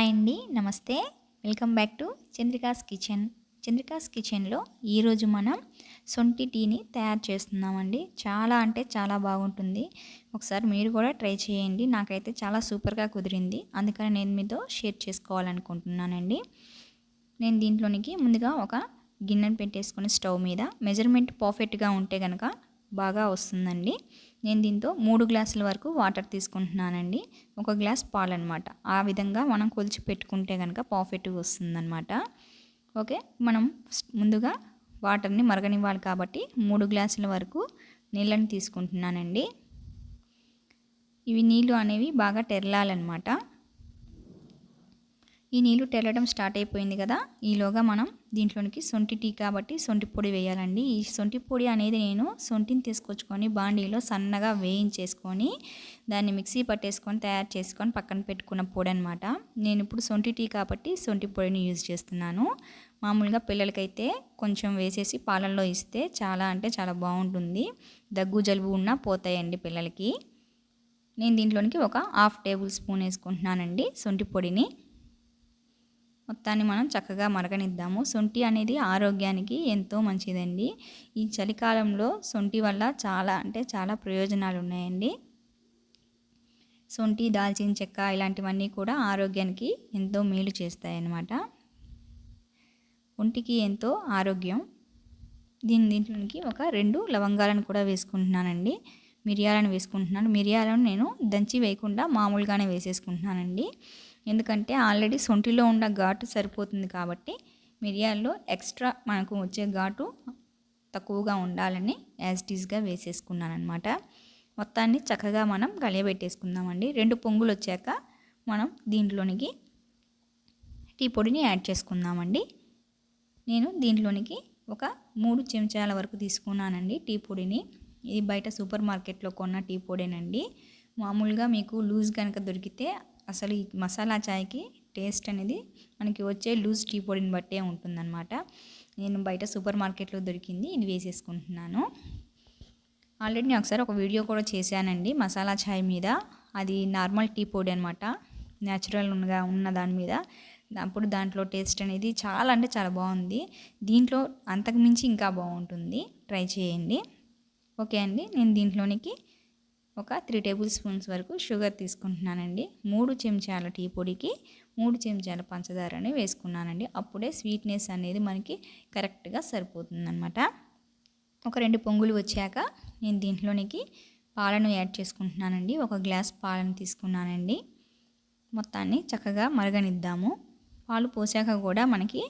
Hi అండి నమస్తే. Welcome back to Chandrika's kitchen. Chandrika's కిచెన్లో ఈరోజు మనం సొంటి టీని తయారు చేస్తున్నామండి. చాలా అంటే చాలా బాగుంటుంది. ఒకసారి మీరు కూడా ట్రై చేయండి. నాకైతే చాలా సూపర్గా కుదిరింది. అందుకని నేను మీతో షేర్ చేసుకోవాలనుకుంటున్నానండి. నేను దీంట్లోనికి ముందుగా ఒక గిన్నెను పెట్టేసుకుని స్టవ్ మీద. మెజర్మెంట్ పర్ఫెక్ట్గా ఉంటే కనుక బాగా వస్తుందండి. నేను దీంతో మూడు గ్లాసుల వరకు వాటర్ తీసుకుంటున్నానండి. ఒక గ్లాస్ పాలు అనమాట ఆ విధంగా మనం కొలిచి పెట్టుకుంటే కనుక పర్ఫెక్ట్గా వస్తుందన్నమాట. ఓకే మనం ముందుగా వాటర్ని మరగనివ్వాలి కాబట్టి మూడు గ్లాసుల వరకు నీళ్ళని తీసుకుంటున్నానండి. ఇవి నీళ్ళు అనేవి బాగా తెరలాలన్నమాట. ఈ నీళ్ళు తెల్లడం స్టార్ట్ అయిపోయింది కదా ఈలోగా మనం దీంట్లోనికి సొంటి టీ కాబట్టి సొంటి పొడి వేయాలండి. ఈ సొంటి పొడి అనేది నేను సొంటిని తీసుకొచ్చుకొని బాండీలో సన్నగా వేయించేసుకొని దాన్ని మిక్సీ పట్టేసుకొని తయారు చేసుకొని పక్కన పెట్టుకున్న పొడి అనమాట నేను ఇప్పుడు సొంటి టీ కాబట్టి సొంటి పొడిని యూజ్ చేస్తున్నాను. మామూలుగా పిల్లలకైతే కొంచెం వేసేసి పాలల్లో ఇస్తే చాలా అంటే చాలా బాగుంటుంది. దగ్గు జలుబు ఉన్నా పోతాయండి పిల్లలకి. నేను దీంట్లోనికి ఒక హాఫ్ టేబుల్ స్పూన్ వేసుకుంటున్నానండి సొంటి పొడిని. మొత్తాన్ని మనం చక్కగా మరగనిద్దాము. శొంఠి అనేది ఆరోగ్యానికి ఎంతో మంచిదండి. ఈ చలికాలంలో శొంఠి వల్ల చాలా అంటే చాలా ప్రయోజనాలు ఉన్నాయండి శొంఠి దాల్చిన చెక్క ఇలాంటివన్నీ కూడా ఆరోగ్యానికి ఎంతో మేలు చేస్తాయన్నమాట. ఒంటికి ఎంతో ఆరోగ్యం. దీని దీంట్లోకి ఒక రెండు లవంగాలను కూడా వేసుకుంటున్నానండి. మిరియాలను వేసుకుంటున్నాను. మిరియాలను నేను దంచి వేయకుండా మామూలుగానే వేసేసుకుంటున్నానండి. ఎందుకంటే ఆల్రెడీ సొంటిలో ఉన్న ఘాటు సరిపోతుంది కాబట్టి మిరియాల్లో ఎక్స్ట్రా మనకు వచ్చే ఘాటు తక్కువగా ఉండాలని యాజ్ టీజ్గా వేసేసుకున్నాను అనమాట మొత్తాన్ని చక్కగా మనం కలియబెట్టేసుకుందామండి. రెండు పొంగులు వచ్చాక మనం దీంట్లోనికి టీ పొడిని యాడ్ చేసుకుందామండి. నేను దీంట్లోనికి ఒక మూడు చెంచాల వరకు తీసుకున్నానండి టీ పొడిని. ఇది బయట సూపర్ మార్కెట్లో కొన్న టీ పొడేనండి. మామూలుగా మీకు లూజ్ కనుక దొరికితే అసలు ఈ మసాలా చాయ్కి టేస్ట్ అనేది మనకి వచ్చే లూజ్ టీ పొడిని బట్టే ఉంటుందన్నమాట. నేను బయట సూపర్ మార్కెట్లో దొరికింది ఇది వేసేసుకుంటున్నాను. ఆల్రెడీ నేను ఒకసారి ఒక వీడియో కూడా చేశానండి మసాలా చాయ్ మీద. అది నార్మల్ టీ పొడి అనమాట న్యాచురల్గా ఉన్న దాని మీద. అప్పుడు దాంట్లో టేస్ట్ అనేది చాలా అంటే చాలా బాగుంది. దీంట్లో అంతకుమించి ఇంకా బాగుంటుంది. ట్రై చేయండి. ఓకే అండి నేను దీంట్లోనికి ఒక త్రీ టేబుల్ స్పూన్స్ వరకు షుగర్ తీసుకుంటున్నానండి. మూడు చెంచాల టీ పొడికి మూడు చెంచాల పంచదారని వేసుకున్నానండి. అప్పుడే స్వీట్నెస్ అనేది మనకి కరెక్ట్గా సరిపోతుందన్నమాట. ఒక రెండు పొంగులు వచ్చాక నేను దీంట్లోనికి పాలను యాడ్ చేసుకుంటున్నానండి. ఒక గ్లాస్ పాలను తీసుకున్నానండి. మొత్తాన్ని చక్కగా మరగనిద్దాము. పాలు పోసాక కూడా మనకి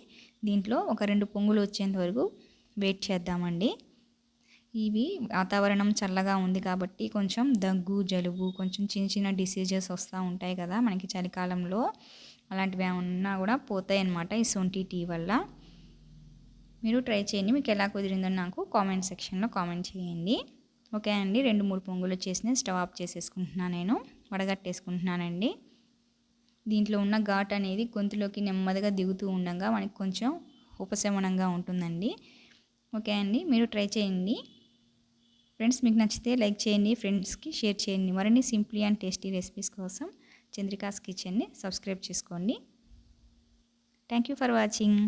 దీంట్లో ఒక రెండు పొంగులు వచ్చేంత వరకు వెయిట్ చేద్దామండి. ఇవి వాతావరణం చల్లగా ఉంది కాబట్టి కొంచెం దగ్గు జలుబు కొంచెం చిన్న చిన్న డిసీజెస్ వస్తూ ఉంటాయి కదా మనకి చలికాలంలో. అలాంటివి ఏమన్నా కూడా పోతాయి అన్నమాట ఈ సొంటి టీ వల్ల. మీరు ట్రై చేయండి. మీకు ఎలా కుదిరిందో నాకు కామెంట్ సెక్షన్లో కామెంట్ చేయండి. ఓకే అండి. రెండు మూడు పొంగులు వచ్చేసి స్టవ్ ఆఫ్ చేసేసుకుంటున్నాను నేను. వడగట్టేసుకుంటున్నానండి. దీంట్లో ఉన్న ఘాట్ అనేది గొంతులోకి నెమ్మదిగా దిగుతూ ఉండగా మనకి కొంచెం ఉపశమనంగా ఉంటుందండి. ఓకే అండి. మీరు ట్రై చేయండి. ఫ్రెండ్స్ మీకు నచ్చితే లైక్ చేయండి ఫ్రెండ్స్కి షేర్ చేయండి. మరిన్ని సింప్లీ అండ్ టేస్టీ రెసిపీస్ కోసం చంద్రికాస్ కిచెన్ని సబ్స్క్రైబ్ చేసుకోండి. Thank you for watching